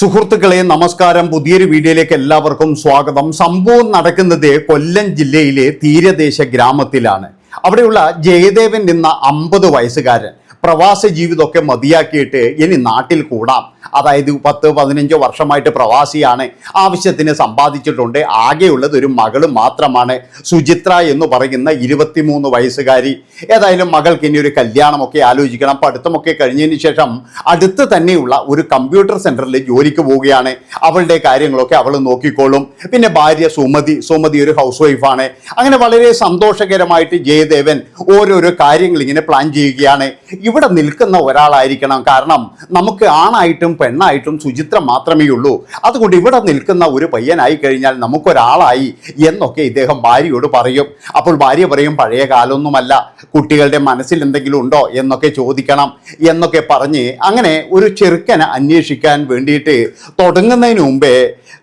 സുഹൃത്തുക്കളെ നമസ്കാരം. പുതിയൊരു വീഡിയോയിലേക്ക് എല്ലാവർക്കും സ്വാഗതം. സംഭവം നടക്കുന്നത് കൊല്ലം ജില്ലയിലെ തീരദേശ ഗ്രാമത്തിലാണ്. അവിടെയുള്ള ജയദേവൻ എന്ന അമ്പത് വയസ്സുകാരൻ പ്രവാസ ജീവിതമൊക്കെ മതിയാക്കിയിട്ട് ഇനി നാട്ടിൽ കൂടാം. അതായത് പത്ത് പതിനഞ്ചോ വർഷമായിട്ട് പ്രവാസിയാണ്. ആവശ്യത്തിന് സമ്പാദിച്ചിട്ടുണ്ട്. ആകെയുള്ളത് ഒരു മകൾ മാത്രമാണ്. സുചിത്ര എന്ന് പറയുന്ന ഇരുപത്തിമൂന്ന് വയസ്സുകാരി. ഏതായാലും മകൾക്ക് ഇനി ഒരു കല്യാണമൊക്കെ ആലോചിക്കണം. പഠിത്തമൊക്കെ കഴിഞ്ഞതിന് ശേഷം അടുത്ത് തന്നെയുള്ള ഒരു കമ്പ്യൂട്ടർ സെന്ററിൽ ജോലിക്ക് പോവുകയാണ്. അവളുടെ കാര്യങ്ങളൊക്കെ അവൾ നോക്കിക്കോളും. പിന്നെ ഭാര്യ സുമതി. സുമതി ഒരു ഹൗസ് വൈഫാണ് അങ്ങനെ വളരെ സന്തോഷകരമായിട്ട് ജയദേവൻ ഓരോരോ കാര്യങ്ങൾ ഇങ്ങനെ പ്ലാൻ ചെയ്യുകയാണ്. ഇവിടെ നിൽക്കുന്ന ഒരാളായിരിക്കണം. കാരണം നമുക്ക് ആണായിട്ടും പെണ്ണായിട്ടും സുചിത്ര മാത്രമേ ഉള്ളൂ അതുകൊണ്ട് ഇവിടെ നിൽക്കുന്ന ഒരു പയ്യനായി കഴിഞ്ഞാൽ നമുക്കൊരാളായി എന്നൊക്കെ ഇദ്ദേഹം ഭാര്യയോട് പറയും. അപ്പോൾ ഭാര്യ പറയും പഴയ കാലമൊന്നുമല്ല കുട്ടികളുടെ മനസ്സിൽ എന്തെങ്കിലും ഉണ്ടോ എന്നൊക്കെ ചോദിക്കണം എന്നൊക്കെ പറഞ്ഞ് അങ്ങനെ ഒരു ചെറുക്കനെ അന്വേഷിക്കാൻ വേണ്ടിയിട്ട് തുടങ്ങുന്നതിന് മുമ്പേ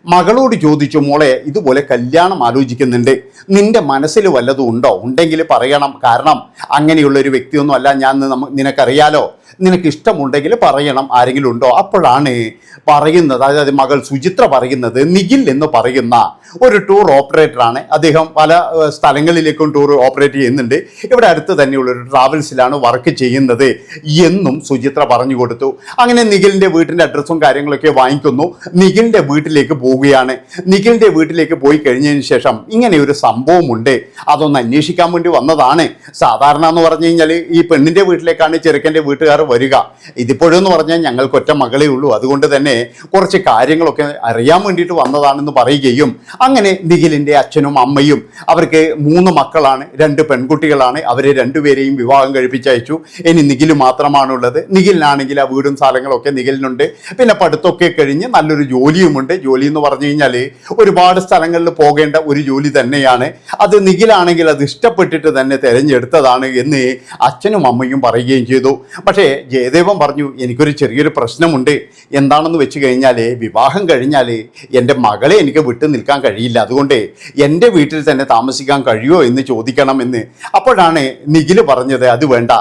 മകളോട് ചോദിച്ചു മോളെ ഇതുപോലെ കല്യാണം ആലോചിക്കുന്നുണ്ട്. നിന്റെ മനസ്സിൽ വല്ലതും ഉണ്ടോ? ഉണ്ടെങ്കിൽ പറയണം. കാരണം അങ്ങനെയുള്ള ഒരു വ്യക്തിയൊന്നും അല്ല ഞാൻ നിനക്കറിയാലോ? നിനക്ക് ഇഷ്ടമുണ്ടെങ്കിൽ പറയണം. ആരെങ്കിലും ഉണ്ടോ? അപ്പോഴാണ് പറയുന്നത് അതായത് മകൾ സുചിത്ര പറയുന്നത് നിഖിൽ എന്ന് പറയുന്ന ഒരു ടൂർ ഓപ്പറേറ്ററാണ് അദ്ദേഹം പല സ്ഥലങ്ങളിലേക്കും ടൂർ ഓപ്പറേറ്റ് ചെയ്യുന്നുണ്ട്. ഇവിടെ അടുത്ത് തന്നെയുള്ള ഒരു ട്രാവൽസിലാണ് വർക്ക് ചെയ്യുന്നത് എന്നും സുചിത്ര പറഞ്ഞു കൊടുത്തു. അങ്ങനെ നിഖിലിന്റെ വീട്ടിന്റെ അഡ്രസ്സും കാര്യങ്ങളൊക്കെ വാങ്ങിക്കുന്നു. നിഖിലിന്റെ വീട്ടിലേക്ക് പോവുകയാണ്. നിഖിലിന്റെ വീട്ടിലേക്ക് പോയി കഴിഞ്ഞതിന് ശേഷം ഇങ്ങനെ ഒരു സംഭവമുണ്ട്. അതൊന്ന് അന്വേഷിക്കാൻ വേണ്ടി വന്നതാണ്. സാധാരണ എന്ന് പറഞ്ഞു കഴിഞ്ഞാൽ ഈ പെണ്ണിന്റെ വീട്ടിലേക്കാണ് ചെറുക്കന്റെ വീട്ടുകാർ വരിക. ഇതിപ്പോഴെന്ന് പറഞ്ഞാൽ ഞങ്ങൾക്ക് ഒറ്റ മകളേ ഉള്ളൂ. അതുകൊണ്ട് തന്നെ കുറച്ച് കാര്യങ്ങളൊക്കെ അറിയാൻ വേണ്ടിയിട്ട് വന്നതാണെന്ന് പറയുകയും അങ്ങനെ നിഖിലിന്റെ അച്ഛനും അമ്മയും അവർക്ക് മൂന്ന് മക്കളാണ് രണ്ട് പെൺകുട്ടികളാണ്. അവരെ രണ്ടുപേരെയും വിവാഹം കഴിപ്പിച്ചയച്ചു. ഇനി നിഖിൽ മാത്രമാണുള്ളത്. നിഖിലിനാണെങ്കിൽ ആ വീടും സ്ഥലങ്ങളൊക്കെ നിഖിലിനുണ്ട്. പിന്നെ പഠിത്തമൊക്കെ കഴിഞ്ഞ് നല്ലൊരു ജോലിയുമുണ്ട്. ജോലി എന്ന് പറഞ്ഞു കഴിഞ്ഞാൽ ഒരുപാട് സ്ഥലങ്ങളിൽ പോകേണ്ട ഒരു ജോലി തന്നെയാണ്. അത് നിഖിലാണെങ്കിൽ അത് ഇഷ്ടപ്പെട്ടിട്ട് തന്നെ തിരഞ്ഞെടുത്തതാണ് എന്ന് അച്ഛനും അമ്മയും പറയുകയും ചെയ്തു. പക്ഷേ ജയദേവൻ പറഞ്ഞു എനിക്കൊരു ചെറിയൊരു പ്രശ്നമുണ്ട്. എന്താണെന്ന് വെച്ച് കഴിഞ്ഞാൽ വിവാഹം കഴിഞ്ഞാൽ എന്റെ മകളെ എനിക്ക് വിട്ടു നിൽക്കാൻ കഴിയില്ല. അതുകൊണ്ട് എന്റെ വീട്ടിൽ തന്നെ താമസിക്കാൻ കഴിയുമോ എന്ന് ചോദിക്കണമെന്ന് അപ്പോഴാണ് നിഖിൽ പറഞ്ഞത് അത് വേണ്ട.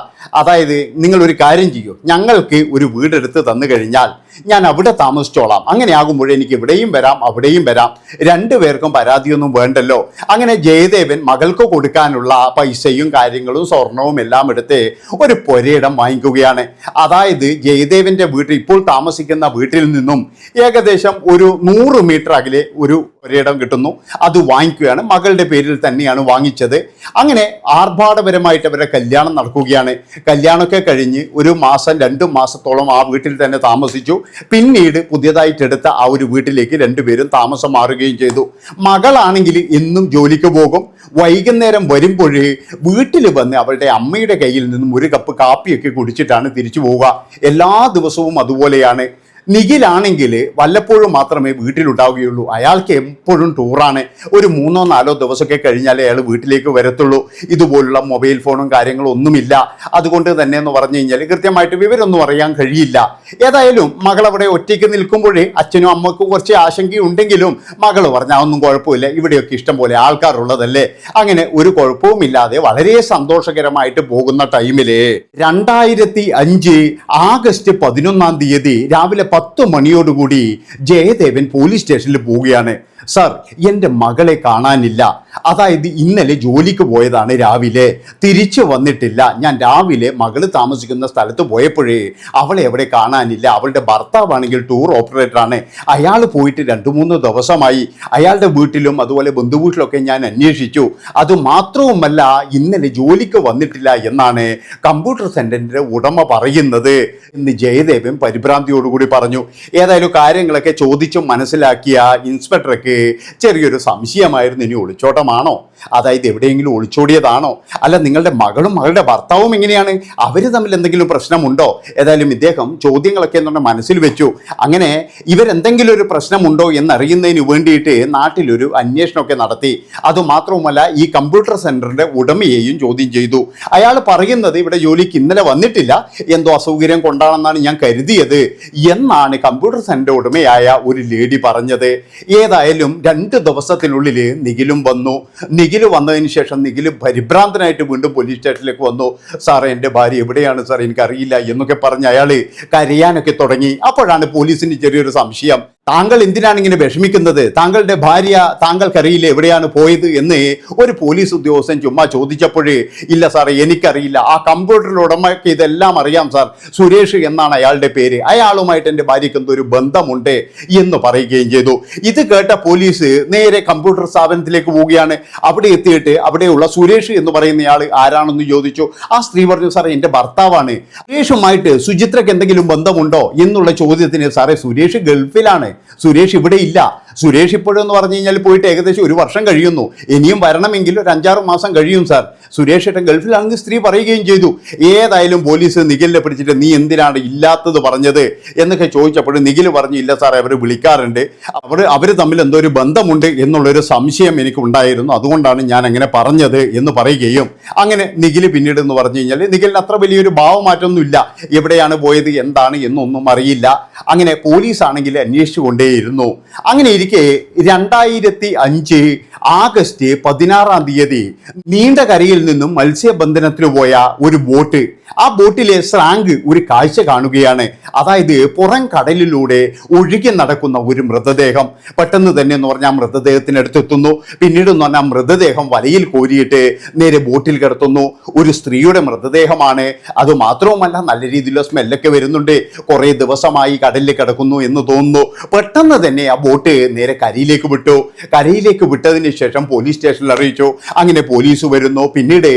അതായത് നിങ്ങളൊരു കാര്യം ചെയ്യൂ. ഞങ്ങൾക്ക് ഒരു വീടെടുത്ത് തന്നു കഴിഞ്ഞാൽ ഞാൻ അവിടെ താമസിച്ചോളാം. അങ്ങനെ ആകുമ്പോൾ എനിക്ക് ഇവിടെയും വരാം അവിടെയും വരാം. രണ്ടുപേർക്കും പരാതിയൊന്നും വേണ്ടല്ലോ. അങ്ങനെ ജയദേവൻ മകൾക്ക് കൊടുക്കാനുള്ള പൈസയും കാര്യങ്ങളും സ്വർണവും എല്ലാം എടുത്ത് ഒരു പൊരയിടം വാങ്ങിക്കുകയാണ്. അതായത് ജയദേവന്റെ വീട്ടിൽ ഇപ്പോൾ താമസിക്കുന്ന വീട്ടിൽ നിന്നും ഏകദേശം ഒരു നൂറ് മീറ്റർ അകലെ ഒരു ഒരിടം കിട്ടുന്നു. അത് വാങ്ങിക്കുകയാണ്. മകളുടെ പേരിൽ തന്നെയാണ് വാങ്ങിച്ചത്. അങ്ങനെ ആർഭാടപരമായിട്ട് അവരുടെ കല്യാണം നടക്കുകയാണ്. കല്യാണമൊക്കെ കഴിഞ്ഞ് ഒരു മാസം രണ്ട് മാസത്തോളം ആ വീട്ടിൽ തന്നെ താമസിച്ചു. പിന്നീട് പുതിയതായിട്ടെടുത്ത ആ ഒരു വീട്ടിലേക്ക് രണ്ടുപേരും താമസം മാറുകയും ചെയ്തു. മകളാണെങ്കിൽ എന്നും ജോലിക്ക് പോകും. വൈകുന്നേരം വരുമ്പോഴേ വീട്ടിൽ വന്ന് അവളുടെ അമ്മയുടെ കയ്യിൽ നിന്നും ഒരു കപ്പ് കാപ്പിയൊക്കെ കുടിച്ചിട്ടാണ് തിരിച്ചു പോവുക. എല്ലാ ദിവസവും അതുപോലെയാണ്. നിഖിലാണെങ്കിൽ വല്ലപ്പോഴും മാത്രമേ വീട്ടിലുണ്ടാവുകയുള്ളൂ. അയാൾക്ക് എപ്പോഴും ടൂറാണ് ഒരു മൂന്നോ നാലോ ദിവസമൊക്കെ കഴിഞ്ഞാലേ അയാൾ വീട്ടിലേക്ക് വരത്തുള്ളൂ. ഇതുപോലുള്ള മൊബൈൽ ഫോണും കാര്യങ്ങളും ഒന്നുമില്ല. അതുകൊണ്ട് തന്നെ എന്ന് പറഞ്ഞു കഴിഞ്ഞാൽ കൃത്യമായിട്ട് വിവരമൊന്നും അറിയാൻ കഴിയില്ല. ഏതായാലും മകൾ അവിടെ ഒറ്റയ്ക്ക് നിൽക്കുമ്പോഴേ അച്ഛനും അമ്മക്കും കുറച്ച് ആശങ്കയുണ്ടെങ്കിലും മകൾ പറഞ്ഞാൽ ഒന്നും കുഴപ്പമില്ല. ഇവിടെയൊക്കെ ഇഷ്ടം പോലെ ആൾക്കാരുള്ളതല്ലേ? അങ്ങനെ ഒരു കുഴപ്പവുമില്ലാതെ വളരെ സന്തോഷകരമായിട്ട് പോകുന്ന ടൈമിൽ രണ്ടായിരത്തി അഞ്ച് ആഗസ്റ്റ് പതിനൊന്നാം തീയതി രാവിലെ പത്ത് മണിയോടുകൂടി ജയദേവൻ പോലീസ് സ്റ്റേഷനിൽ പോവുകയാണ്. സാർ എന്റെ മകളെ കാണാനില്ല. അതായത് ഇന്നലെ ജോലിക്ക് പോയതാണ് രാവിലെ. തിരിച്ചു വന്നിട്ടില്ല. ഞാൻ രാവിലെ മകൾ താമസിക്കുന്ന സ്ഥലത്ത് പോയപ്പോഴേ അവളെ എവിടെ കാണാനില്ല. അവളുടെ ഭർത്താവാണെങ്കിൽ ടൂർ ഓപ്പറേറ്ററാണ് അയാൾ പോയിട്ട് രണ്ട് മൂന്ന് ദിവസമായി അയാളുടെ വീട്ടിലും അതുപോലെ ബന്ധുവീട്ടിലൊക്കെ ഞാൻ അന്വേഷിച്ചു. അത് മാത്രവുമല്ല ഇന്നലെ ജോലിക്ക് വന്നിട്ടില്ല എന്നാണ് കമ്പ്യൂട്ടർ സെന്ററിന്റെ ഉടമ പറയുന്നത് എന്ന് ജയദേവൻ പരിഭ്രാന്തിയോടുകൂടി പറഞ്ഞു. ഏതായാലും കാര്യങ്ങളൊക്കെ ചോദിച്ചും മനസ്സിലാക്കിയ ഇൻസ്പെക്ടർക്ക് ചെറിയൊരു സംശയമായിരുന്നു ഇനി ഒളിച്ചോട്ടമാണോ? അതായത് എവിടെയെങ്കിലും ഒളിച്ചോടിയതാണോ? അല്ല നിങ്ങളുടെ മകളും മകളുടെ ഭർത്താവും എങ്ങനെയാണ് അവർ തമ്മിൽ എന്തെങ്കിലും പ്രശ്നമുണ്ടോ? ഏതായാലും ഇദ്ദേഹം ചോദ്യങ്ങളൊക്കെ എന്നുള്ള മനസ്സിൽ വെച്ചു. അങ്ങനെ ഇവരെന്തെങ്കിലും ഒരു പ്രശ്നമുണ്ടോ എന്നറിയുന്നതിന് വേണ്ടിയിട്ട് നാട്ടിലൊരു അന്വേഷണമൊക്കെ നടത്തി. അതുമാത്രവുമല്ല ഈ കമ്പ്യൂട്ടർ സെന്ററിന്റെ ഉടമയെയും ചോദ്യം ചെയ്തു. അയാൾ പറയുന്നത് ഇവിടെ ജോലിക്ക് ഇന്നലെ വന്നിട്ടില്ല. എന്തോ അസൗകര്യം കൊണ്ടാണെന്നാണ് ഞാൻ കരുതിയത്. എന്നാണ് കമ്പ്യൂട്ടർ സെന്റർ ഉടമയായ ഒരു ലേഡി പറഞ്ഞത്. ഏതായാലും രണ്ട് ദിവസത്തിനുള്ളിൽ നിഖിലും വന്നു. നിഖിൽ വന്നതിന് ശേഷം നിഖിൽ പരിഭ്രാന്തനായിട്ട് വീണ്ടും പോലീസ് സ്റ്റേഷനിലേക്ക് വന്നു. സാറേ എന്റെ ഭാര്യ എവിടെയാണ് സാർ എനിക്കറിയില്ല എന്നൊക്കെ പറഞ്ഞ് അയാൾ കരയാനൊക്കെ തുടങ്ങി. അപ്പോഴാണ് പോലീസിന് ചെറിയൊരു സംശയം. താങ്കൾ എന്തിനാണ് ഇങ്ങനെ വിഷമിക്കുന്നത്? താങ്കളുടെ ഭാര്യ താങ്കൾക്കറിയില്ല എവിടെയാണ് പോയത് എന്ന് ഒരു പോലീസ് ഉദ്യോഗസ്ഥൻ ചുമ്മാ ചോദിച്ചപ്പോഴേ ഇല്ല സാർ എനിക്കറിയില്ല. ആ കമ്പ്യൂട്ടറിൽ ഉടമയ്ക്ക് ഇതെല്ലാം അറിയാം സാർ. സുരേഷ് എന്നാണ് അയാളുടെ പേര്. അയാളുമായിട്ട് എന്റെ ഭാര്യയ്ക്ക് എന്തോ ഒരു ബന്ധമുണ്ട് എന്ന് പറയുകയും ചെയ്തു. ഇത് കേട്ട പോലീസ് നേരെ കമ്പ്യൂട്ടർ സ്ഥാപനത്തിലേക്ക് പോവുകയാണ്. അവിടെ എത്തിയിട്ട് അവിടെയുള്ള സുരേഷ് എന്ന് പറയുന്ന ആൾ ആരാണെന്ന് ചോദിച്ചു. ആ സ്ത്രീ പറഞ്ഞു സാറേ എന്റെ ഭർത്താവാണ്. സുരേഷുമായിട്ട് സുചിത്രയ്ക്ക് എന്തെങ്കിലും ബന്ധമുണ്ടോ? എന്നുള്ള ചോദ്യത്തിന് സാറേ സുരേഷ് ഗൾഫിലാണ്. സുരേഷ് ഇവിടെ ഇല്ല. സുരേഷ് ഇപ്പോഴെന്ന് പറഞ്ഞു കഴിഞ്ഞാൽ പോയിട്ട് ഏകദേശം ഒരു വർഷം കഴിയുന്നു. ഇനിയും വരണമെങ്കിൽ ഒരു അഞ്ചാറ് മാസം കഴിയും സാർ. സുരേഷ് ഏട്ടൻ ഗൾഫിലാണെങ്കിൽ സ്ത്രീ പറയുകയും ചെയ്തു. ഏതായാലും പോലീസ് നിഖിലിനെ പിടിച്ചിട്ട് നീ എന്തിനാണ് ഇല്ലാത്തത് പറഞ്ഞത് എന്നൊക്കെ ചോദിച്ചപ്പോഴും നിഖിൽ പറഞ്ഞു ഇല്ല സാർ അവർ വിളിക്കാറുണ്ട്. അവർ അവർ തമ്മിൽ എന്തോ ഒരു ബന്ധമുണ്ട് എന്നുള്ളൊരു സംശയം എനിക്ക് ഉണ്ടായിരുന്നു. അതുകൊണ്ടാണ് ഞാൻ അങ്ങനെ പറഞ്ഞത് എന്ന് പറയുകയും അങ്ങനെ നിഖിൽ പിന്നീട് എന്ന് പറഞ്ഞു കഴിഞ്ഞാൽ നിഖിലിന് അത്ര വലിയൊരു ഭാവമാറ്റമൊന്നുമില്ല എവിടെയാണ് പോയത് എന്താണ് എന്നൊന്നും അറിയില്ല. അങ്ങനെ പോലീസ് ആണെങ്കിൽ അന്വേഷിച്ചു കൊണ്ടേയിരുന്നു അങ്ങനെ ഇരിക്കെ രണ്ടായിരത്തി അഞ്ച് ആഗസ്റ്റ് പതിനാറാം തീയതി നീണ്ടകരയിൽ നിന്നും മത്സ്യബന്ധനത്തിന് പോയ ഒരു ബോട്ട്. ആ ബോട്ടിലെ സ്രാങ്ക് ഒരു കാഴ്ച കാണുകയാണ്. അതായത് പുറം കടലിലൂടെ ഒഴുകി നടക്കുന്ന ഒരു മൃതദേഹം. പെട്ടെന്ന് തന്നെ എന്ന് പറഞ്ഞാൽ മൃതദേഹത്തിനടുത്തെത്തുന്നു പിന്നീട് എന്ന് പറഞ്ഞാൽ മൃതദേഹം വലയിൽ കോരിയിട്ട് നേരെ ബോട്ടിൽ കിടത്തുന്നു. ഒരു സ്ത്രീയുടെ മൃതദേഹമാണ്. അത് മാത്രവുമല്ല നല്ല രീതിയിലുള്ള സ്മെല്ലൊക്കെ വരുന്നുണ്ട്. കുറേ ദിവസമായി കടലിൽ കിടക്കുന്നു എന്ന് തോന്നുന്നു. പെട്ടെന്ന് തന്നെ ആ ബോട്ട് നേരെ കരയിലേക്ക് വിട്ടു. കരയിലേക്ക് വിട്ടതിന് ശേഷം പോലീസ് സ്റ്റേഷനിൽ അറിയിച്ചു. അങ്ങനെ പോലീസ് വരുന്നു. പിന്നീട്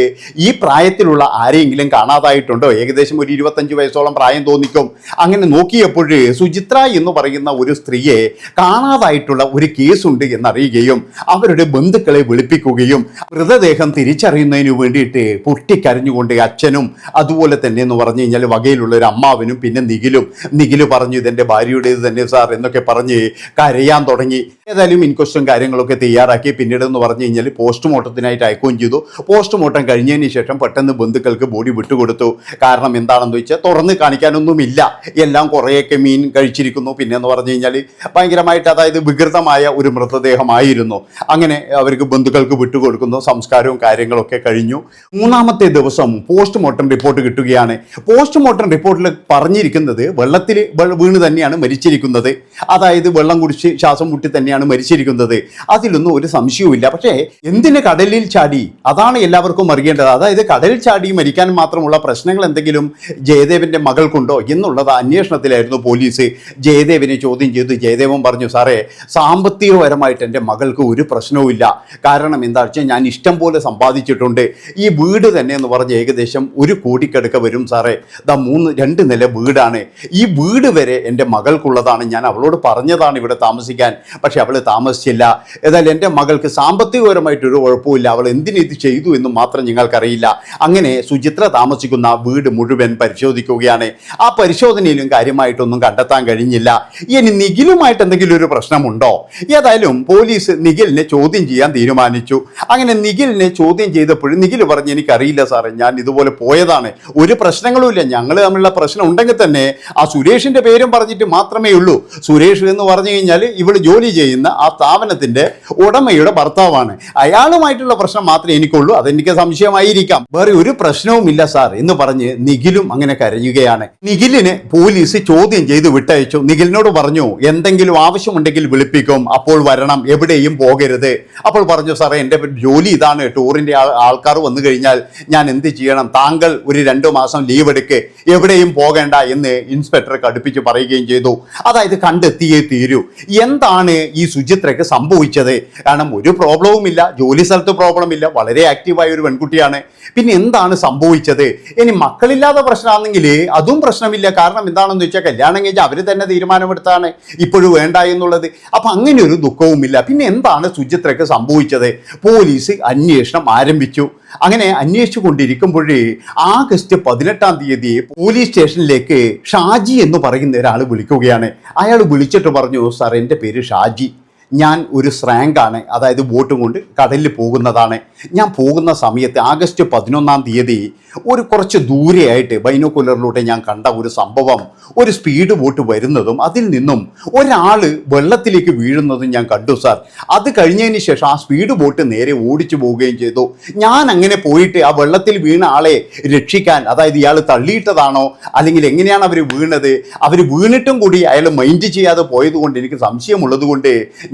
ഈ പ്രായത്തിലുള്ള ആരെങ്കിലും കാണാതായിട്ടുണ്ടോ? ഏകദേശം ഒരു ഇരുപത്തഞ്ച് വയസ്സോളം പ്രായം തോന്നിക്കും. അങ്ങനെ നോക്കിയപ്പോൾ സുചിത്ര എന്ന് പറയുന്ന ഒരു സ്ത്രീയെ കാണാതായിട്ടുള്ള ഒരു കേസുണ്ട് എന്നറിയുകയും അവരുടെ ബന്ധുക്കളെ വിളിപ്പിക്കുകയും മൃതദേഹം തിരിച്ചറിയുന്നതിന് വേണ്ടിയിട്ട് പൊട്ടിക്കരഞ്ഞുകൊണ്ട് അച്ഛനും അതുപോലെ തന്നെ എന്ന് പറഞ്ഞു കഴിഞ്ഞാൽ വകയിലുള്ള ഒരു അമ്മാവനും പിന്നെ നിഖിലും. നിഖിൽ പറഞ്ഞു ഇതെന്റെ ഭാര്യയുടേത് തന്നെ സാർ എന്നൊക്കെ പറഞ്ഞ് കരയാൻ തുടങ്ങി. ഏതായാലും ഇൻക്വസ്റ്റും കാര്യങ്ങളൊക്കെ തയ്യാറാക്കി പിന്നീട് എന്ന് പറഞ്ഞു കഴിഞ്ഞാൽ പോസ്റ്റ്മോർട്ടത്തിനായിട്ട് അയക്കുകയും ചെയ്തു. പോസ്റ്റ്മോർട്ടം കഴിഞ്ഞതിന് ശേഷം പെട്ടെന്ന് ബന്ധുക്കൾക്ക് ബോഡി വിട്ടുകൊടുത്തു. കാരണം എന്താണെന്ന് വെച്ചാൽ തുറന്ന് കാണിക്കാനൊന്നുമില്ല. എല്ലാം കുറേയൊക്കെ മീൻ കഴിച്ചിരിക്കുന്നു. പിന്നെ എന്ന് പറഞ്ഞു കഴിഞ്ഞാൽ ഭയങ്കരമായിട്ട് അതായത് വികൃതമായ ഒരു മൃതദേഹമായിരുന്നു. അങ്ങനെ അവർക്ക് ബന്ധുക്കൾക്ക് വിട്ടുകൊടുക്കുന്നു. സംസ്കാരവും കാര്യങ്ങളൊക്കെ കഴിഞ്ഞു. മൂന്നാമത്തെ ദിവസം പോസ്റ്റ്മോർട്ടം റിപ്പോർട്ട് കിട്ടുകയാണ്. പോസ്റ്റ്മോർട്ടം റിപ്പോർട്ടിൽ പറഞ്ഞിരിക്കുന്നത് വെള്ളത്തിൽ വീണ് തന്നെയാണ് മരിച്ചിരിക്കുന്നത്. അതായത് വെള്ളം കുടിച്ച് ശ്വാസം മുട്ടി തന്നെയാണ് മരിച്ചിരിക്കുന്നത്. അതിലൊന്നും ഒരു സംശയവുമില്ല. പക്ഷേ എന്തിന് കടലിൽ ചാടി? അതാണ് എല്ലാവർക്കും അറിയേണ്ടത്. അതായത് കടലിൽ ചാടി മരിക്കാൻ മാത്രമുള്ള പ്രശ്നങ്ങൾ എന്തെങ്കിലും ജയദേവന്റെ മകൾക്കുണ്ടോ എന്നുള്ളത് അന്വേഷണത്തിലായിരുന്നു പോലീസ്. ജയദേവനെ ചോദ്യം ചെയ്തു. ജയദേവൻ പറഞ്ഞു സാറേ സാമ്പത്തികപരമായിട്ട് എന്റെ മകൾക്ക് ഒരു പ്രശ്നവുമില്ല. കാരണം എന്താ വെച്ചാൽ ഞാൻ ഇഷ്ടം പോലെ സമ്പാദിച്ചിട്ടുണ്ട്. ഈ വീട് തന്നെ എന്ന് പറഞ്ഞ് ഏകദേശം ഒരു കോടിക്കടുക്ക വരും സാറേ. ദാ മൂന്ന് രണ്ട് നില വീടാണ്. ഈ വീട് വരെ എന്റെ മകൾക്കുള്ളതാണ്. ഞാൻ അവളോട് പറഞ്ഞതാണ് ഇവിടെ താമസിക്കാൻ. പക്ഷെ അവൾ താമസിച്ചില്ല. ഏതായാലും എന്റെ മകൾക്ക് സാമ്പത്തികപരമായിട്ടൊരു കുഴപ്പമില്ല അവൾ എന്തിനു ഇത് ചെയ്തു എന്ന് മാത്രം നിങ്ങൾക്കറിയില്ല അങ്ങനെ സുചിത്ര താമസിക്കുന്ന വീട് മുഴുവൻ പരിശോധിക്കുകയാണ്. ആ പരിശോധനയിലും കാര്യമായിട്ടൊന്നും കണ്ടെത്താൻ കഴിഞ്ഞില്ല. ഇനി നിഖിലുമായിട്ട് എന്തെങ്കിലും ഒരു പ്രശ്നമുണ്ടോ? ഏതായാലും പോലീസ് നിഖിലിനെ ചോദ്യം ചെയ്യാൻ തീരുമാനിച്ചു. അങ്ങനെ നിഖിലിനെ ചോദ്യം ചെയ്തപ്പോഴും നിഖിൽ പറഞ്ഞു എനിക്കറിയില്ല സാറേ ഞാൻ ഇതുപോലെ പോയതാണ്. ഒരു പ്രശ്നങ്ങളുമില്ല. ഞങ്ങൾ തമ്മിലുള്ള പ്രശ്നം ഉണ്ടെങ്കിൽ തന്നെ ആ സുരേഷിന്റെ പേരും പറഞ്ഞിട്ട് മാത്രമേ ഉള്ളൂ. സുരേഷ് എന്ന് പറഞ്ഞു കഴിഞ്ഞാൽ ഇവൾ ജോലി ചെയ്യുന്ന ആ സ്ഥാപനത്തിന്റെ ഉടമയുടെ ഭർത്താവാണ്. അയാളുമായിട്ടുള്ള പ്രശ്നം മാത്രമേ എനിക്കുള്ളൂ. അതെനിക്ക് സംശയമായിരിക്കാം. വേറെ ഒരു പ്രശ്നവുമില്ല സാർ എന്ന് പറഞ്ഞ് നിഖിലും അങ്ങനെ കരയുകയാണ്. നിഖിലിനെ പോലീസ് ചോദ്യം ചെയ്ത് വിട്ടയച്ചു. നിഖിലിനോട് പറഞ്ഞു എന്തെങ്കിലും ആവശ്യമുണ്ടെങ്കിൽ വിളിപ്പിക്കും. അപ്പോൾ വരണം. എവിടെയും പോകരുത്. അപ്പോൾ പറഞ്ഞു സാറേ എന്റെ ജോലി ഇതാണ്. ടൂറിന്റെ ആൾക്കാർ വന്നു കഴിഞ്ഞാൽ ഞാൻ എന്ത് ചെയ്യണം? താങ്കൾ ഒരു രണ്ടു മാസം ലീവ് എടുക്ക്. എവിടെയും പോകേണ്ട എന്ന് ഇൻസ്പെക്ടർ കടുപ്പിച്ച് പറയുകയും ചെയ്തു. അതായത് കണ്ടെത്തിയേ തീരൂ. എന്താണ് ഈ സുചിത്രയ്ക്ക് സംഭവിച്ചത്? കാരണം ഒരു പ്രോബ്ലവും ഇല്ല ജോലി സ്ഥലത്ത് പ്രോബ്ലം ഇല്ല വളരെ ആക്റ്റീവായ ഒരു പെൺകുട്ടിയാണ്. പിന്നെ എന്താണ് സംഭവിച്ചത്? ഇനി മക്കളില്ലാത്ത പ്രശ്നമാണെങ്കിൽ അതും പ്രശ്നമില്ല. കാരണം എന്താണെന്ന് വെച്ചാൽ കല്യാണം കഴിച്ചാൽ അവർ തന്നെ തീരുമാനമെടുത്താണ് ഇപ്പോഴും വേണ്ട എന്നുള്ളത്. അപ്പം അങ്ങനെ ഒരു ദുഃഖവുമില്ല. പിന്നെ എന്താണ് സുചിത്രയ്ക്ക് സംഭവിച്ചത്? പോലീസ് അന്വേഷണം ആരംഭിച്ചു. അങ്ങനെ അന്വേഷിച്ചു കൊണ്ടിരിക്കുമ്പോഴേ ആഗസ്റ്റ് പതിനെട്ടാം തീയതി പോലീസ് സ്റ്റേഷനിലേക്ക് ഷാജി എന്ന് പറയുന്ന ഒരാൾ വിളിക്കുകയാണ്. അയാൾ വിളിച്ചിട്ട് പറഞ്ഞു സാർ എന്റെ പേര് ഷാജി. ഞാൻ ഒരു സ്രാങ്കാണ് അതായത് ബോട്ടും കൊണ്ട് കടലിൽ പോകുന്നതാണ്. ഞാൻ പോകുന്ന സമയത്ത് ആഗസ്റ്റ് പതിനൊന്നാം തീയതി ഒരു കുറച്ച് ദൂരെയായിട്ട് ബൈനോക്കുലറിലൂടെ ഞാൻ കണ്ട ഒരു സംഭവം ഒരു സ്പീഡ് ബോട്ട് വരുന്നതും അതിൽ നിന്നും ഒരാൾ വെള്ളത്തിലേക്ക് വീഴുന്നതും ഞാൻ കണ്ടു സാർ. അത് കഴിഞ്ഞതിന് ശേഷം ആ സ്പീഡ് ബോട്ട് നേരെ ഓടിച്ചു പോവുകയും ചെയ്തു. ഞാൻ അങ്ങനെ പോയിട്ട് ആ വെള്ളത്തിൽ വീണ ആളെ രക്ഷിക്കാൻ അതായത് ഇയാൾ തള്ളിയിട്ടതാണോ അല്ലെങ്കിൽ എങ്ങനെയാണ് അവർ വീണത്? അവർ വീണിട്ടും കൂടി അയാൾ മൈൻഡ് ചെയ്യാതെ പോയതുകൊണ്ട് എനിക്ക് സംശയമുള്ളത് കൊണ്ട്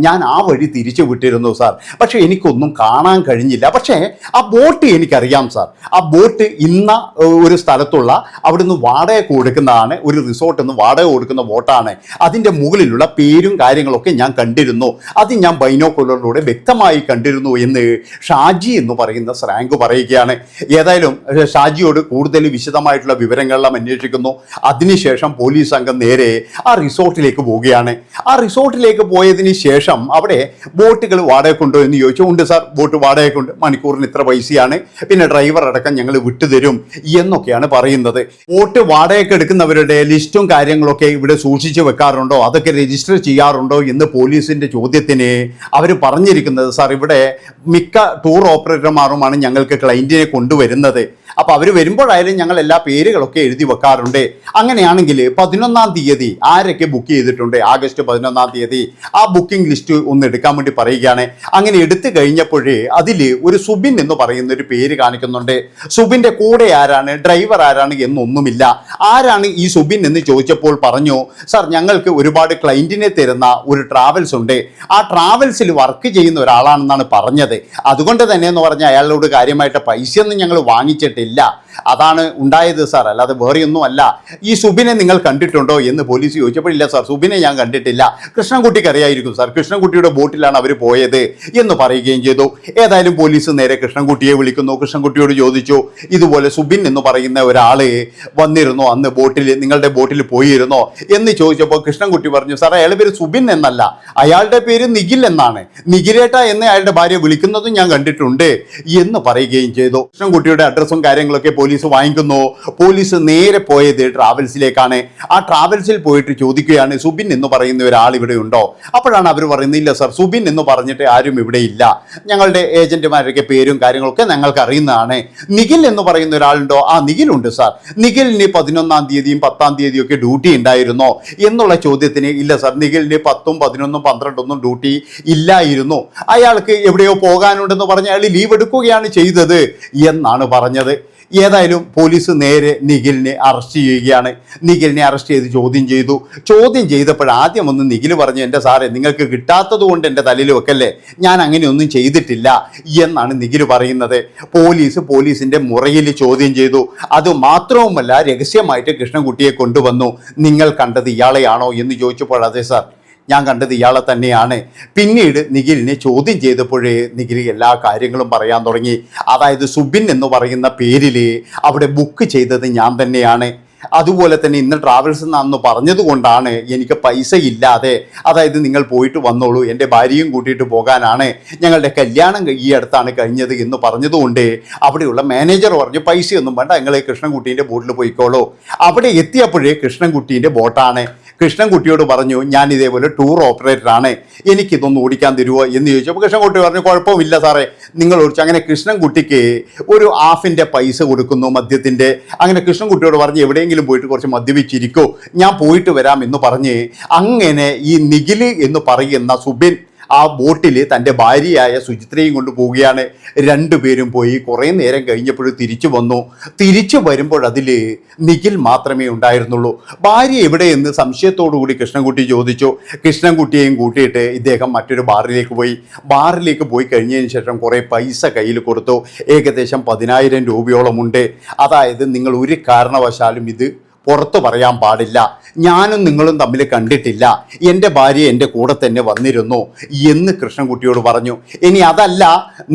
ഞാൻ ആ വഴി തിരിച്ചു വിട്ടിരുന്നു സാർ. പക്ഷേ എനിക്കൊന്നും കാണാൻ കഴിഞ്ഞില്ല. പക്ഷേ ആ ബോട്ട് എനിക്കറിയാം സാർ. ആ ബോട്ട് ഇന്ന ഒരു സ്ഥലത്തുള്ള അവിടുന്ന് വാടക കൊടുക്കുന്നതാണ് ഒരു റിസോർട്ടിൽ നിന്ന് വാടക കൊടുക്കുന്ന ബോട്ടാണ്. അതിന്റെ മുകളിലുള്ള പേരും കാര്യങ്ങളൊക്കെ ഞാൻ കണ്ടിരുന്നു. അത് ഞാൻ ബൈനോക്കുലറിലൂടെ വ്യക്തമായി കണ്ടിരുന്നു എന്ന് ഷാജി എന്ന് പറയുന്ന സ്രാങ്ക് പറയുകയാണ്. ഏതായാലും ഷാജിയോട് കൂടുതൽ വിശദമായിട്ടുള്ള വിവരങ്ങളെല്ലാം അന്വേഷിക്കുന്നു. അതിനുശേഷം പോലീസ് സംഘം നേരെ ആ റിസോർട്ടിലേക്ക് പോവുകയാണ്. ആ റിസോർട്ടിലേക്ക് പോയതിന് ശേഷം അവിടെ ബോട്ടുകൾ വാടകയ്ക്കുണ്ടോ എന്ന് ചോദിച്ചു. ഉണ്ട് സാർ ബോട്ട് വാടകയ്ക്കുണ്ട്. മണിക്കൂറിന് ഇത്ര പൈസയാണ്. പിന്നെ ഡ്രൈവർ അടക്കം ഞങ്ങൾ വിട്ടുതരും എന്നൊക്കെയാണ് പറയുന്നത്. ബോട്ട് വാടകയ്ക്ക് എടുക്കുന്നവരുടെ ലിസ്റ്റും കാര്യങ്ങളൊക്കെ ഇവിടെ സൂക്ഷിച്ചു വെക്കാറുണ്ടോ? അതൊക്കെ രജിസ്റ്റർ ചെയ്യാറുണ്ടോ എന്ന് പോലീസിന്റെ ചോദ്യത്തിന് അവർ പറഞ്ഞിരിക്കുന്നത്. സാർ ഇവിടെ മിക്ക ടൂർ ഓപ്പറേറ്റർമാരുമാണ് ഞങ്ങൾക്ക് ക്ലൈന്റിനെ കൊണ്ടുവരുന്നത്. അപ്പോൾ അവർ വരുമ്പോഴായാലും ഞങ്ങൾ എല്ലാ പേരുകളൊക്കെ എഴുതി വെക്കാറുണ്ട്. അങ്ങനെയാണെങ്കിൽ പതിനൊന്നാം തീയതി ആരൊക്കെ ബുക്ക് ചെയ്തിട്ടുണ്ട്? ആഗസ്റ്റ് പതിനൊന്നാം തീയതി ആ ബുക്കിംഗ് ലിസ്റ്റ് ഒന്ന് എടുക്കാൻ വേണ്ടി പറയുകയാണ്. അങ്ങനെ എടുത്തു കഴിഞ്ഞപ്പോഴേ അതിൽ ഒരു സുബിൻ എന്ന് പറയുന്ന ഒരു പേര് കാണിക്കുന്നുണ്ട്. സുബിന്റെ കൂടെ ആരാണ്? ഡ്രൈവർ ആരാണ് എന്നൊന്നുമില്ല. ആരാണ് ഈ സുബിൻ എന്ന് ചോദിച്ചപ്പോൾ പറഞ്ഞു സാർ ഞങ്ങൾക്ക് ഒരുപാട് ക്ലൈന്റിനെ തരുന്ന ഒരു ട്രാവൽസ് ഉണ്ട്. ആ ട്രാവൽസിൽ വർക്ക് ചെയ്യുന്ന ഒരാളാണെന്നാണ് പറഞ്ഞത്. അതുകൊണ്ട് തന്നെ എന്ന് പറഞ്ഞാൽ അയാളോട് കാര്യമായിട്ട് പൈസയൊന്നും ഞങ്ങൾ വാങ്ങിച്ചിട്ടില്ല അതാണ് ഉണ്ടായത് സാർ. അല്ലാതെ വേറെയൊന്നും അല്ല ഈ സുബിനെ നിങ്ങൾ കണ്ടിട്ടുണ്ടോ എന്ന് പോലീസ് ചോദിച്ചപ്പോഴില്ല സാർ. സുബിനെ ഞാൻ കണ്ടിട്ടില്ല. കൃഷ്ണൻകുട്ടിക്ക് അറിയായിരിക്കും സാർ. കൃഷ്ണൻകുട്ടിയുടെ ബോട്ടിലാണ് അവർ പോയത് എന്ന് പറയുകയും ചെയ്തു. ഏതായാലും പോലീസ് നേരെ കൃഷ്ണൻകുട്ടിയെ വിളിക്കുന്നു. കൃഷ്ണൻകുട്ടിയോട് ചോദിച്ചു ഇതുപോലെ സുബിൻ എന്ന് പറയുന്ന ഒരാൾ വന്നിരുന്നോ? അന്ന് ബോട്ടിൽ നിങ്ങളുടെ ബോട്ടിൽ പോയിരുന്നോ? എന്ന് ചോദിച്ചപ്പോൾ കൃഷ്ണൻകുട്ടി പറഞ്ഞു സാർ അയാളുടെ പേര് സുബിൻ എന്നല്ല. അയാളുടെ പേര് നിഖിൽ എന്നാണ്. നിഖിലേട്ട എന്ന് അയാളുടെ ഭാര്യ വിളിക്കുന്നതും ഞാൻ കണ്ടിട്ടുണ്ട് എന്ന് പറയുകയും ചെയ്തു. കൃഷ്ണൻകുട്ടിയുടെ അഡ്രസ്സും കാര്യങ്ങളൊക്കെ പോലീസ് വാങ്ങിക്കുന്നു. പോലീസ് നേരെ പോയത് ട്രാവൽസിലേക്കാണ്. ആ ട്രാവൽസിൽ പോയിട്ട് ചോദിക്കുകയാണ് സുബിൻ എന്ന് പറയുന്ന ഒരാൾ ഇവിടെ ഉണ്ടോ? അപ്പോഴാണ് അവർ പറയുന്നത് ഇല്ല സാർ സുബിൻ എന്ന് പറഞ്ഞിട്ട് ആരും ഇവിടെ ഇല്ല. ഞങ്ങളുടെ ഏജന്റുമാരുടെ പേരും കാര്യങ്ങളൊക്കെ ഞങ്ങൾക്ക് അറിയുന്നതാണ്. നിഖിൽ എന്ന് പറയുന്ന ഒരാളുണ്ടോ ആ നിഖിലുണ്ട് സാർ. നിഖിലിന് പതിനൊന്നാം തീയതിയും പത്താം തീയതിയും ഒക്കെ ഡ്യൂട്ടി ഉണ്ടായിരുന്നോ. എന്നുള്ള ചോദ്യത്തിന് ഇല്ല സാർ നിഖിലിന് പത്തും പതിനൊന്നും പന്ത്രണ്ടൊന്നും ഡ്യൂട്ടി ഇല്ലായിരുന്നു. അയാൾക്ക് എവിടെയോ പോകാനുണ്ടെന്ന് പറഞ്ഞ് അയാൾ ലീവ് എടുക്കുകയാണ് ചെയ്തത് എന്നാണ് പറഞ്ഞത്. ഏതായാലും പോലീസ് നേരെ നിഖിലിനെ അറസ്റ്റ് ചെയ്യുകയാണ്. നിഖിലിനെ അറസ്റ്റ് ചെയ്ത് ചോദ്യം ചെയ്തു. ചോദ്യം ചെയ്തപ്പോൾ ആദ്യം ഒന്ന് നിഖിൽ പറഞ്ഞു എന്റെ സാറേ നിങ്ങൾക്ക് കിട്ടാത്തത് കൊണ്ട് എന്റെ തലയിൽ വെക്കല്ലേ ഞാൻ അങ്ങനെയൊന്നും ചെയ്തിട്ടില്ല എന്നാണ് നിഖിൽ പറയുന്നത്. പോലീസ് പോലീസിന്റെ മുറയിൽ ചോദ്യം ചെയ്തു. അത് മാത്രവുമല്ല രഹസ്യമായിട്ട് കൃഷ്ണൻകുട്ടിയെ കൊണ്ടുവന്നു. നിങ്ങൾ കണ്ടത് ഇയാളെയാണോ? എന്ന് ചോദിച്ചപ്പോൾ അതെ സാർ. ഞാൻ കണ്ടത് ഇയാളെ തന്നെയാണ്. പിന്നീട് നിഖിലിനെ ചോദ്യം ചെയ്തപ്പോഴേ നിഖിൽ എല്ലാ കാര്യങ്ങളും പറയാൻ തുടങ്ങി. അതായത് സുബിൻ എന്ന് പറയുന്ന പേരിൽ അവിടെ ബുക്ക് ചെയ്തത് ഞാൻ തന്നെയാണ്. അതുപോലെ തന്നെ ഇന്ന് ട്രാവൽസ് എന്ന് അന്ന് പറഞ്ഞതുകൊണ്ടാണ് എനിക്ക് പൈസ ഇല്ലാതെ അതായത് നിങ്ങൾ പോയിട്ട് വന്നോളൂ എന്റെ ഭാര്യയും കൂട്ടിയിട്ട് പോകാനാണ്. ഞങ്ങളുടെ കല്യാണം ഈ അടുത്താണ് കഴിഞ്ഞത് എന്ന് പറഞ്ഞതുകൊണ്ട് അവിടെയുള്ള മാനേജർ പറഞ്ഞു പൈസയൊന്നും വേണ്ട നിങ്ങൾ കൃഷ്ണൻകുട്ടീന്റെ ബോട്ടിൽ പോയിക്കോളൂ. അവിടെ എത്തിയപ്പോഴേ കൃഷ്ണൻകുട്ടീന്റെ ബോട്ടാണ് കൃഷ്ണൻകുട്ടിയോട് പറഞ്ഞു ഞാൻ ഇതേപോലെ ടൂർ ഓപ്പറേറ്ററാണ് എനിക്കിതൊന്ന് ഓടിക്കാൻ തരുമോ എന്ന് ചോദിച്ചപ്പോൾ കൃഷ്ണൻകുട്ടി പറഞ്ഞു കുഴപ്പമില്ല സാറേ. നിങ്ങൾ ഓടിച്ചു അങ്ങനെ കൃഷ്ണൻകുട്ടിക്ക് ഒരു ഹാഫിന്റെ പൈസ കൊടുക്കുന്നു മദ്യത്തിന്റെ അങ്ങനെ കൃഷ്ണൻകുട്ടിയോട് പറഞ്ഞ് എവിടെയെങ്കിലും പോയിട്ട് കുറച്ച് മദ്യപിച്ചിരിക്കോ. ഞാൻ പോയിട്ട് വരാം എന്ന് പറഞ്ഞ് അങ്ങനെ ഈ നിഖിൽ എന്ന് പറയുന്ന സുബിൻ ആ ബോട്ടിൽ തന്റെ ഭാര്യയായ സുചിത്രയും കൊണ്ട് പോവുകയാണ്. രണ്ടുപേരും പോയി കുറേ നേരം കഴിഞ്ഞപ്പോൾ തിരിച്ചു വന്നു. തിരിച്ചു വരുമ്പോൾ അതിൽ നിഖിൽ മാത്രമേ ഉണ്ടായിരുന്നുള്ളൂ. ഭാര്യ എവിടെയെന്ന് കൂടി കൃഷ്ണൻകുട്ടി ചോദിച്ചു. കൃഷ്ണൻകുട്ടിയെയും കൂട്ടിയിട്ട് ഇദ്ദേഹം മറ്റൊരു ബാറിലേക്ക് പോയി. ബാറിലേക്ക് പോയി കഴിഞ്ഞതിന് ശേഷം കുറേ പൈസ കയ്യിൽ കൊടുത്തു. ഏകദേശം പതിനായിരം രൂപയോളമുണ്ട് അതായത് നിങ്ങൾ ഒരു കാരണവശാലും ഇത് പുറത്തു പറയാൻ പാടില്ല. ഞാനും നിങ്ങളും തമ്മിൽ കണ്ടിട്ടില്ല. എന്റെ ഭാര്യ എന്റെ കൂടെ തന്നെ വന്നിരുന്നു എന്ന് കൃഷ്ണൻകുട്ടിയോട് പറഞ്ഞു. ഇനി അതല്ല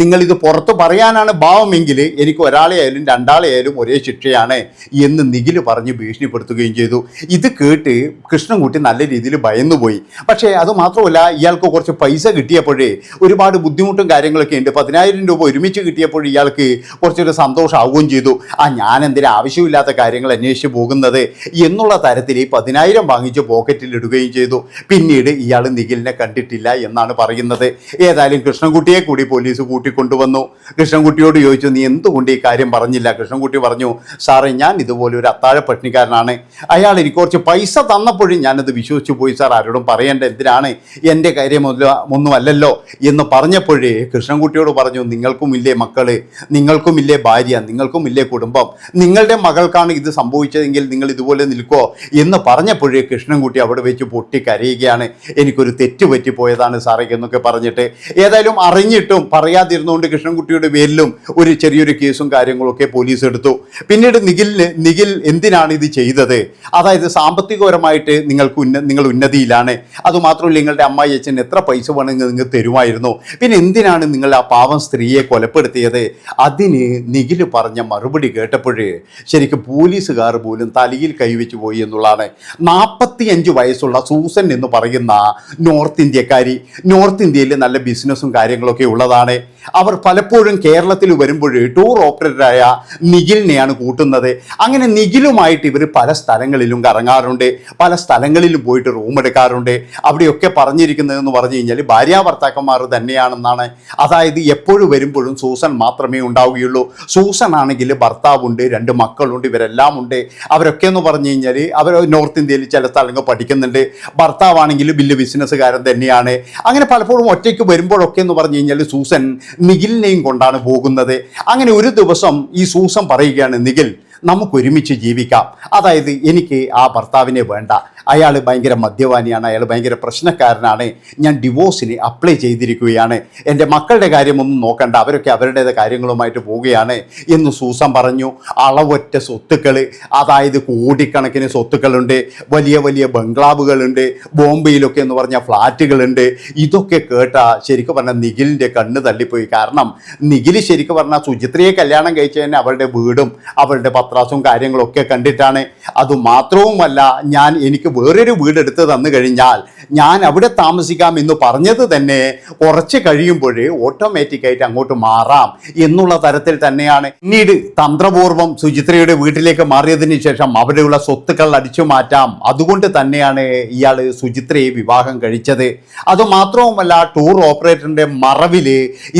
നിങ്ങളിത് പുറത്തു പറയാനാണ് ഭാവമെങ്കിൽ എനിക്ക് ഒരാളെ ആയാലും രണ്ടാളെ ആയാലും ഒരേ ശിക്ഷയാണ് എന്ന് നിഖിൽ പറഞ്ഞ് ഭീഷണിപ്പെടുത്തുകയും ചെയ്തു. ഇത് കേട്ട് കൃഷ്ണൻകുട്ടി നല്ല രീതിയിൽ ഭയന്നുപോയി. പക്ഷേ അത് മാത്രമല്ല ഇയാൾക്ക് കുറച്ച് പൈസ കിട്ടിയപ്പോഴേ ഒരുപാട് ബുദ്ധിമുട്ടും കാര്യങ്ങളൊക്കെ ഉണ്ട്. പതിനായിരം രൂപ ഒരുമിച്ച് കിട്ടിയപ്പോൾ ഇയാൾക്ക് കുറച്ചൊരു സന്തോഷമാവുകയും ചെയ്തു. ആ ഞാൻ എന്തിനാ ആവശ്യമില്ലാത്ത കാര്യങ്ങൾ അന്വേഷിച്ച് പോകുന്നത്? എന്നുള്ള തരത്തിൽ ഈ പതിനായിരം വാങ്ങിച്ച് പോക്കറ്റിൽ ഇടുകയും ചെയ്തു. പിന്നീട് ഇയാൾ നിഖിലിനെ കണ്ടിട്ടില്ല എന്നാണ് പറയുന്നത്. ഏതായാലും കൃഷ്ണൻകുട്ടിയെ കൂടി പോലീസ് കൂട്ടിക്കൊണ്ടുവന്നു. കൃഷ്ണൻകുട്ടിയോട് ചോദിച്ചു നീ എന്തുകൊണ്ട് ഈ കാര്യം പറഞ്ഞില്ല? കൃഷ്ണൻകുട്ടി പറഞ്ഞു സാറേ ഞാൻ ഇതുപോലെ ഒരു അത്താഴ പട്ടിണിക്കാരനാണ്. അയാൾ എനിക്ക് കുറച്ച് പൈസ തന്നപ്പോഴും ഞാനത് വിശ്വസിച്ചു പോയി. സാർ ആരോടും പറയേണ്ട എന്തിനാണ് എന്റെ കാര്യം ഒന്നും- ഒന്നുമല്ലല്ലോ എന്ന് പറഞ്ഞപ്പോഴേ കൃഷ്ണൻകുട്ടിയോട് പറഞ്ഞു നിങ്ങൾക്കും നിങ്ങൾക്കുമില്ലേ മക്കൾ നിങ്ങൾക്കുമില്ലേ ഭാര്യ നിങ്ങൾക്കും ഇല്ലേ കുടുംബം. നിങ്ങളുടെ മകൾക്കാണ് ഇത് സംഭവിച്ചതെങ്കിൽ നിങ്ങൾ ഇതുപോലെ നിൽക്കുമോ എന്ന് പറഞ്ഞപ്പോഴേ കൃഷ്ണൻകുട്ടി അവിടെ വെച്ച് പൊട്ടിക്കരയുകയാണ്. എനിക്കൊരു തെറ്റ് പറ്റിപ്പോയതാണ് സാറേ എന്നൊക്കെ പറഞ്ഞിട്ട്. ഏതായാലും അറിഞ്ഞിട്ടും പറയാതിരുന്നുകൊണ്ട് കൃഷ്ണൻകുട്ടിയുടെ പേരിലും ഒരു ചെറിയൊരു കേസും കാര്യങ്ങളൊക്കെ പോലീസ് എടുത്തു. പിന്നീട് നിഖിലിന് നിഖിൽ എന്തിനാണ് ഇത് ചെയ്തത്? അതായത് സാമ്പത്തികപരമായിട്ട് നിങ്ങൾക്ക് ഉന്ന നിങ്ങൾ ഉന്നതിയിലാണ്. അതുമാത്രമല്ല നിങ്ങളുടെ അമ്മായി അച്ഛൻ എത്ര പൈസ വേണമെങ്കിൽ നിങ്ങൾ തരുമായിരുന്നു. പിന്നെ എന്തിനാണ് നിങ്ങൾ ആ പാവം സ്ത്രീയെ കൊലപ്പെടുത്തിയത്? അതിന് നിഖിൽ പറഞ്ഞ മറുപടി കേട്ടപ്പോഴേ ശരിക്കും പോലീസുകാർ പോലും തലയിൽ കൈവച്ച് പോയി എന്നുള്ളതാണ്. നാൽപ്പത്തിയഞ്ച് വയസ്സുള്ള സൂസൻ എന്ന് പറയുന്ന നോർത്ത് ഇന്ത്യക്കാരി. നോർത്ത് ഇന്ത്യയിൽ നല്ല ബിസിനസ്സും കാര്യങ്ങളൊക്കെ ഉള്ളതാണ്. അവർ പലപ്പോഴും കേരളത്തിൽ വരുമ്പോൾ ടൂർ ഓപ്പറേറ്ററായ നിഖിലിനെയാണ് കൂട്ടുന്നത്. അങ്ങനെ നിഖിലുമായിട്ട് ഇവർ പല സ്ഥലങ്ങളിലും കറങ്ങാറുണ്ട്. പല സ്ഥലങ്ങളിലും പോയിട്ട് റൂം എടുക്കാറുണ്ട്. അവിടെയൊക്കെ പറഞ്ഞിരിക്കുന്നതെന്ന് പറഞ്ഞു കഴിഞ്ഞാൽ ഭാര്യാഭർത്താക്കന്മാർ തന്നെയാണെന്നാണ്. അതായത് എപ്പോഴും വരുമ്പോഴും സൂസൻ മാത്രമേ ഉണ്ടാവുകയുള്ളൂ. സൂസൻ ആണെങ്കിൽ ഭർത്താവുണ്ട് രണ്ട് മക്കളുണ്ട് ഇവരെല്ലാം ഉണ്ട്. അവരൊക്കെ എന്ന് പറഞ്ഞു കഴിഞ്ഞാൽ അവർ നോർത്ത് ഇന്ത്യയിൽ ചില സ്ഥലങ്ങൾ പഠിക്കുന്നുണ്ട്. ഭർത്താവാണെങ്കിൽ വലിയ ബിസിനസ്സുകാരൻ തന്നെയാണ്. അങ്ങനെ പലപ്പോഴും ഒറ്റയ്ക്ക് വരുമ്പോഴൊക്കെ എന്ന് പറഞ്ഞു കഴിഞ്ഞാൽ സൂസൻ നിഖിലിനെയും കൊണ്ടാണ് പോകുന്നത്. അങ്ങനെ ഒരു ദിവസം ഈ സൂസൻ പറയുകയാണ് നിഖിൽ നമുക്ക് ഒരുമിച്ച് ജീവിക്കാം. അതായത് എനിക്ക് ആ ഭർത്താവിനെ വേണ്ട. അയാൾ ഭയങ്കര മദ്യപാനിയാണ്. അയാൾ ഭയങ്കര പ്രശ്നക്കാരനാണ്. ഞാൻ ഡിവോഴ്സിന് അപ്ലൈ ചെയ്തിരിക്കുകയാണ്. എന്റെ മക്കളുടെ കാര്യമൊന്നും നോക്കണ്ട. അവരൊക്കെ അവരുടേത് കാര്യങ്ങളുമായിട്ട് പോവുകയാണ് എന്ന് സൂസൻ പറഞ്ഞു. അളവൊറ്റ സ്വത്തുക്കൾ അതായത് കോടിക്കണക്കിന് സ്വത്തുക്കളുണ്ട്. വലിയ വലിയ ബംഗ്ലാവുകളുണ്ട്. ബോംബെയിലൊക്കെ എന്ന് പറഞ്ഞ ഫ്ലാറ്റുകളുണ്ട്. ഇതൊക്കെ കേട്ട ശരിക്കും പറഞ്ഞാൽ നിഖിലിന്റെ കണ്ണ് തള്ളിപ്പോയി. കാരണം നിഖിൽ ശരിക്കും പറഞ്ഞാൽ സുചിത്രയെ കല്യാണം കഴിച്ചതിന് അവളുടെ വീടും അവളുടെ പത്രാസും കാര്യങ്ങളൊക്കെ കണ്ടിട്ടാണ്. അതുമാത്രവുമല്ല ഞാൻ എനിക്ക് വേറൊരു വീട് എടുത്ത് തന്നു കഴിഞ്ഞാൽ ഞാൻ അവിടെ താമസിക്കാം എന്ന് പറഞ്ഞത് തന്നെ കുറച്ച് കഴിയുമ്പോൾ ഓട്ടോമാറ്റിക്കായിട്ട് അങ്ങോട്ട് മാറാം എന്നുള്ള തരത്തിൽ തന്നെയാണ്. പിന്നീട് തന്ത്രപൂർവം സുചിത്രയുടെ വീട്ടിലേക്ക് മാറിയതിന് ശേഷം അവിടെയുള്ള സ്വത്തുക്കൾ അടിച്ചു മാറ്റാം. അതുകൊണ്ട് തന്നെയാണ് ഇയാൾ സുചിത്രയെ വിവാഹം കഴിച്ചത്. അതുമാത്രവുമല്ല ടൂർ ഓപ്പറേറ്ററിന്റെ മറവിൽ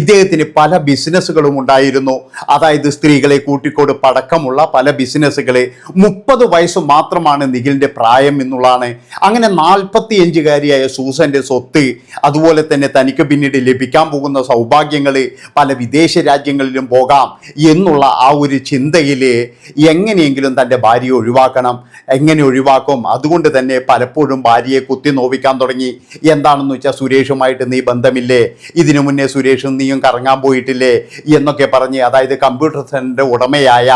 ഇദ്ദേഹത്തിന് പല ബിസിനസ്സുകളും ഉണ്ടായിരുന്നു. അതായത് സ്ത്രീകളെ കൂട്ടിക്കോട് പടക്കമുള്ള പല ബിസിനസ്സുകളെ മുപ്പത് വയസ്സ് മാത്രമാണ് നിഖിലിന്റെ പ്രായം എന്നുള്ളതാണ്. അങ്ങനെ നാൽപ്പത്തിയഞ്ചുകാരിയായ സൂസന്റെ സ്വത്ത് അതുപോലെ തന്നെ തനിക്ക് പിന്നീട് ലഭിക്കാൻ പോകുന്ന സൗഭാഗ്യങ്ങൾ പല വിദേശ രാജ്യങ്ങളിലും പോകാം എന്നുള്ള ആ ഒരു ചിന്തയിൽ എങ്ങനെയെങ്കിലും തന്റെ ഭാര്യയെ ഒഴിവാക്കണം. എങ്ങനെ ഒഴിവാക്കും? അതുകൊണ്ട് തന്നെ പലപ്പോഴും ഭാര്യയെ കുത്തി നോവിക്കാൻ തുടങ്ങി. എന്താണെന്ന് വെച്ചാൽ സുരേഷുമായിട്ട് നീ ബന്ധമില്ലേ? ഇതിനു മുന്നേ സുരേഷും നീയും കറങ്ങാൻ പോയിട്ടില്ലേ? എന്നൊക്കെ പറഞ്ഞ് അതായത് കമ്പ്യൂട്ടർ സെന്ററിന്റെ ഉടമയായ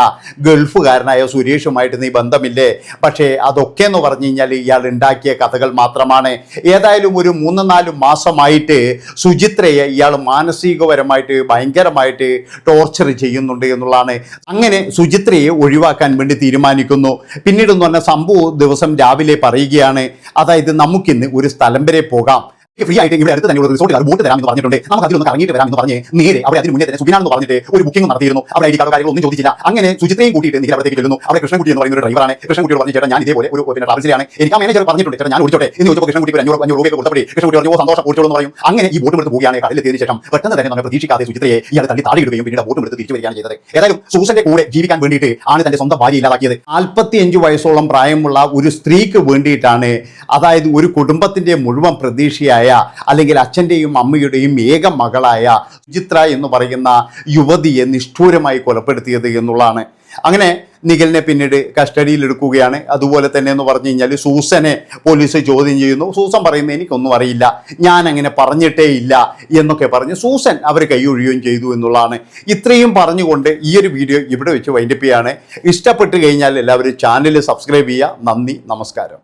ഗൾഫുകാരനായ സുരേഷുമായിട്ട് നീ ബന്ധമില്ലേ? പക്ഷേ അതൊക്കെ എന്ന് പറഞ്ഞു കഴിഞ്ഞാൽ ഇയാൾ ഉണ്ടാക്കിയ കഥകൾ മാത്രമാണ്. ഏതായാലും ഒരു മൂന്ന് നാല് മാസമായിട്ട് സുചിത്രയെ ഇയാൾ മാനസികപരമായിട്ട് ഭയങ്കരമായിട്ട് ടോർച്ചർ ചെയ്യുന്നുണ്ട് എന്നുള്ളതാണ്. അങ്ങനെ സുചിത്രയെ ഒഴിവാക്കാൻ വേണ്ടി തീരുമാനിക്കുന്നു. പിന്നീട് എന്ന് പറഞ്ഞാൽ സംഭവം ദിവസം രാവിലെ പറയുകയാണ് അതായത് നമുക്കിന്ന് ഒരു സ്ഥലം വരെ പോകാം. ഫ്രീ ആയിട്ട് ഇവിടെ അടുത്ത് തന്നെ ഒരു റിസോർട്ടിൽ ബോട്ട് തരാമെന്ന് പറഞ്ഞിട്ടുണ്ട് നമുക്ക് അതിലൊന്ന് കറങ്ങിയിട്ട് വരാമെന്ന് പറഞ്ഞ് നേരെ അവിടെ അതിന് മുന്നേ തന്നെ സുബിനാണെന്ന് പറഞ്ഞിട്ട് ഒരു ബുക്കിംഗ് നടത്തിയിരുന്നു അവിടെ ഐഡി കാർഡ് കാര്യങ്ങളൊന്നും ചോദിച്ചില്ല അങ്ങനെ സുചിത്രയും കൂട്ടിയിട്ട് നീ അവിടേക്ക് ചെല്ലുന്നു അവിടെ കൃഷ്ണൻകുട്ടി എന്ന് പറയുന്ന ഒരു ഡ്രൈവറാണ് കൃഷ്ണൻകുട്ടിയോട് പറഞ്ഞു ചേട്ടാ ഞാൻ ഇതേപോലെ ഒരു പിന്നെ ട്രാവൽസിലാണ് എനിക്ക് ആ മാനേജർ പറഞ്ഞിട്ടുണ്ട് ചേട്ടാ ഞാൻ ഓടിച്ചോട്ടെ എന്ന് ചോദിച്ചപ്പോൾ കൃഷ്ണൻകുട്ടി ഒരു അഞ്ഞൂറ് അഞ്ഞൂറ് രൂപയൊക്കെ കൊടുത്തപ്പോൾ കൃഷ്ണൻകുട്ടി പറഞ്ഞു സന്തോഷം ഓടിച്ചോളൂ എന്ന് പറയും അങ്ങനെ ഈ ബോട്ട് എടുത്ത് പോവുകയാണ് കടലിലെത്തിയതിനു ശേഷം പെട്ടെന്ന് തന്നെ നമ്മൾ പ്രതീക്ഷിക്കാതെ സുചിത്രയെ ഇയാൾ തള്ളി താഴെ ഇടുകയും പിന്നീട് ബോട്ടും എടുത്ത് തിരിച്ചു വരികയാണ് ചെയ്തത് ഏതായാലും സൂസന്റെ കൂടെ ജീവിക്കാൻ വേണ്ടിയിട്ട് ആണ് തന്റെ സ്വന്തം ഭാര്യ ഇല്ലാതാക്കിയത് നാൽപ്പത്തിയഞ്ച് വയസ്സോളം പ്രായമുള്ള ഒരു സ്ത്രീക്ക് വേണ്ടിയിട്ടാണ് അതായത് ഒരു കുടുംബത്തിന്റെ മുഴുവൻ പ്രതീക്ഷയായ അല്ലെങ്കിൽ അച്ഛന്റെയും അമ്മയുടെയും ഏക മകളായ ചിത്ര എന്ന് പറയുന്ന യുവതിയെ നിഷ്ഠൂരമായി കൊലപ്പെടുത്തിയത് എന്നുള്ളതാണ്. അങ്ങനെ നിഖിലിനെ പിന്നീട് കസ്റ്റഡിയിൽ എടുക്കുകയാണ്. അതുപോലെ തന്നെ എന്ന് പറഞ്ഞു കഴിഞ്ഞാൽ സൂസനെ പോലീസ് ചോദ്യം ചെയ്യുന്നു. സൂസൻ പറയുന്നത് എനിക്കൊന്നും അറിയില്ല. ഞാൻ അങ്ങനെ പറഞ്ഞിട്ടേ ഇല്ല എന്നൊക്കെ പറഞ്ഞ് സൂസൻ അവർ കൈയൊഴിയുകയും ചെയ്തു എന്നുള്ളതാണ്. ഇത്രയും പറഞ്ഞുകൊണ്ട് ഈ ഒരു വീഡിയോ ഇവിടെ വെച്ച് വൈൻഡപ്പ് ചെയ്യാണ്. ഇഷ്ടപ്പെട്ട് കഴിഞ്ഞാൽ എല്ലാവരും ചാനൽ സബ്സ്ക്രൈബ് ചെയ്യുക. നന്ദി നമസ്കാരം.